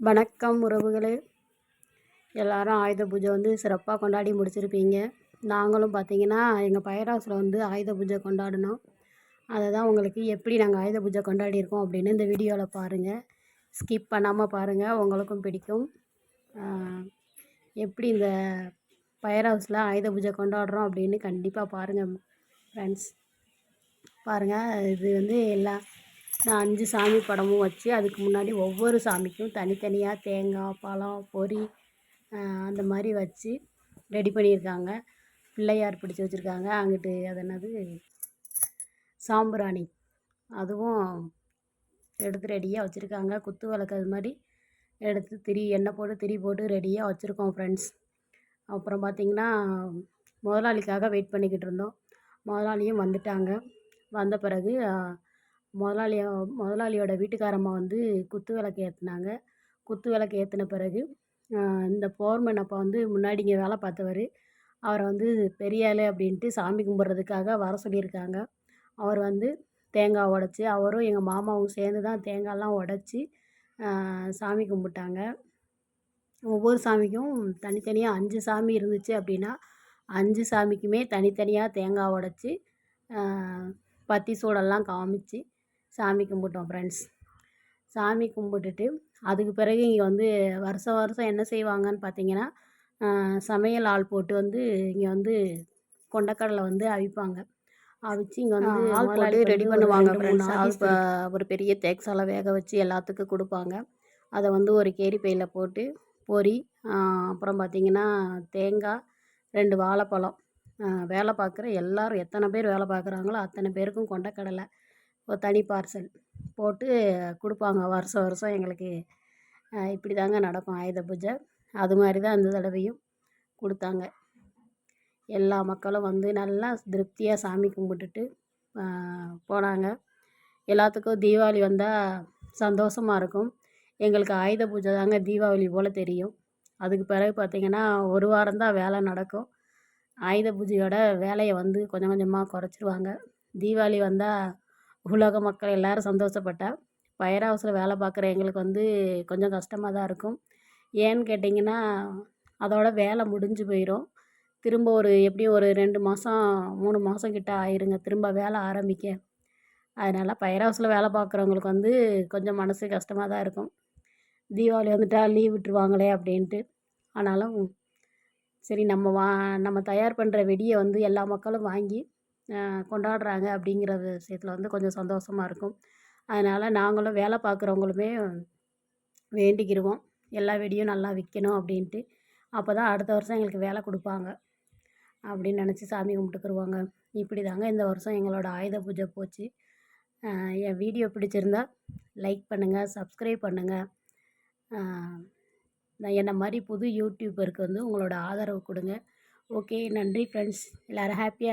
வணக்கம் உறவுகளே. எல்லாரும் ஆயுத பூஜை வந்து சிறப்பாக கொண்டாடி முடிச்சிருப்பீங்க. நாங்களும் பார்த்தீங்கன்னா எங்கள் பையராஸில் வந்து ஆயுத பூஜை கொண்டாடினோம் அதை தான் உங்களுக்கு எப்படி நாங்கள் ஆயுத பூஜை கொண்டாடியிருக்கோம் அப்படின்னு இந்த வீடியோவில் பாருங்கள் ஸ்கிப் பண்ணாமல் பாருங்கள் உங்களுக்கும் பிடிக்கும். எப்படி இந்த ஃபயர் ஹவுஸில் ஆயுத பூஜை கொண்டாடுறோம் அப்படின்னு கண்டிப்பாக பாருங்கள் ஃப்ரெண்ட்ஸ் பாருங்கள் இது வந்து எல்லா நான் அஞ்சு சாமி படமும் வச்சு அதுக்கு முன்னாடி ஒவ்வொரு சாமிக்கும் தனித்தனியாக தேங்காய் பழம் பொரி அந்த மாதிரி வச்சு ரெடி பண்ணியிருக்காங்க. பிள்ளையார் பிடிச்சி வச்சுருக்காங்க. அங்கிட்டு அது என்னது? சாம்பிராணி. அதுவும் எடுத்து ரெடியாக வச்சுருக்காங்க. குத்து விளக்கு அது மாதிரி எடுத்து திரி எண்ணெய் போட்டு திரி போட்டு ரெடியாக வச்சுருக்கோம் ஃப்ரெண்ட்ஸ் அப்புறம் பார்த்திங்கன்னா முதலாளிக்காக வெயிட் பண்ணிக்கிட்டு இருந்தோம். முதலாளியும் வந்துட்டாங்க. வந்த பிறகு முதலாளிய முதலாளியோட வீட்டுக்காரம்மா வந்து குத்து விளக்கு ஏற்றுனாங்க குத்து விளக்கு ஏற்றின பிறகு இந்த போர்மன் அப்போ வந்து முன்னாடி இங்கே வேலை பார்த்தவர். அவரை வந்து பெரிய ஆள் அப்படின்ட்டு சாமி கும்பிட்றதுக்காக வர சொல்லியிருக்காங்க. அவர் வந்து தேங்காய் உடச்சி அவரும் எங்கள் மாமாவும் சேர்ந்து தான் தேங்காயெலாம் உடச்சி சாமி கும்பிட்டாங்க. ஒவ்வொரு சாமிக்கும் தனித்தனியாக அஞ்சு சாமி இருந்துச்சு அப்படின்னா அஞ்சு சாமிக்குமே தனித்தனியாக தேங்காய் உடச்சி பத்தி சூடெல்லாம் காமிச்சு சாமி கும்பிட்டோம் ஃப்ரெண்ட்ஸ் சாமி கும்பிட்டுட்டு அதுக்கு பிறகு இங்கே வந்து வருஷம் வருஷம் என்ன செய்வாங்கன்னு பார்த்தீங்கன்னா சமையல் ஆள் போட்டு வந்து இங்கே வந்து கொண்டக்கடலை வந்து அவிப்பாங்க. அவிச்சு இங்கே வந்து ஆள் போட்டு ரெடி பண்ணுவாங்க ஃப்ரெண்ட்ஸ் இப்போ ஒரு பெரிய தேக்ஸால வேக வச்சு எல்லாத்துக்கும் கொடுப்பாங்க. அதை வந்து ஒரு கேரி பையில் போட்டு பொரி ஆஹ் அப்புறம் பார்த்திங்கன்னா தேங்காய் ரெண்டு வாழைப்பழம் வேலை பார்க்குற எல்லாரும் எத்தனை பேர் வேலை பார்க்குறாங்களோ அத்தனை பேருக்கும் கொண்டக்கடலை ஒரு தனி பார்சல் போட்டு கொடுப்பாங்க. வருஷம் வருஷம் எங்களுக்கு இப்படி தாங்க நடக்கும் ஆயுத பூஜை. அது மாதிரி தான் இந்த தடவையும் கொடுத்தாங்க. எல்லா மக்களும் வந்து நல்லா திருப்தியாக சாமி கும்பிட்டுட்டு போனாங்க. எல்லாத்துக்கும் தீபாவளி வந்தால் சந்தோஷமாக இருக்கும். எங்களுக்கு ஆயுத பூஜை தாங்க தீபாவளி போல் தெரியும். அதுக்கு பிறகு பார்த்திங்கன்னா ஒரு வாரம்தான் வேலை நடக்கும். ஆயுத பூஜையோட வேலையை வந்து கொஞ்சம் கொஞ்சமாக குறைச்சிருவாங்க. தீபாவளி வந்தால் உலக மக்கள் எல்லோரும் சந்தோஷப்பட்டால் ஃபயர் ஹவுஸில் வேலை பார்க்குற எங்களுக்கு வந்து கொஞ்சம் கஷ்டமாக தான் இருக்கும். ஏன்னு கேட்டிங்கன்னா அதோட வேலை முடிஞ்சு போயிடும் திரும்ப ஒரு எப்படியும் ஒரு ரெண்டு மாதம் மூணு மாதம் கிட்ட ஆயிருங்க. திரும்ப வேலை ஆரம்பிக்க. அதனால் ஃபயர் ஹவுஸில் வேலை பார்க்குறவங்களுக்கு வந்து கொஞ்சம் மனசு கஷ்டமாக தான் இருக்கும். தீபாவளி வந்துட்டால் லீவ் விட்டுருவாங்களே அப்படின்ட்டு. ஆனாலும் சரி நம்ம வா நம்ம தயார் பண்ணுற வெடியை வந்து எல்லா மக்களும் வாங்கி கொண்டாடுறாங்க அப்படிங்கிற விஷயத்தில் வந்து கொஞ்சம் சந்தோஷமாக இருக்கும். அதனால் நாங்களும் வேலை பார்க்குறவங்களுமே வேண்டிக்கிடுவோம் எல்லா வெடியும் நல்லா விற்கணும் அப்படின்ட்டு. அப்போ தான் அடுத்த வருஷம் எங்களுக்கு வேலை கொடுப்பாங்க. அப்படின்னு நினச்சி சாமி கும்பிட்டுக்குருவாங்க. இப்படி தாங்க இந்த வருஷம் எங்களோட ஆயுத பூஜை போச்சு. என் வீடியோ பிடிச்சிருந்தா லைக் பண்ணுங்கள் சப்ஸ்கிரைப் பண்ணுங்கள் நான் என்ன மாதிரி புது யூடியூபருக்கு வந்து உங்களோட ஆதரவு கொடுங்க. ஓகே நன்றி ஃப்ரெண்ட்ஸ். எல்லோரும் ஹாப்பியாக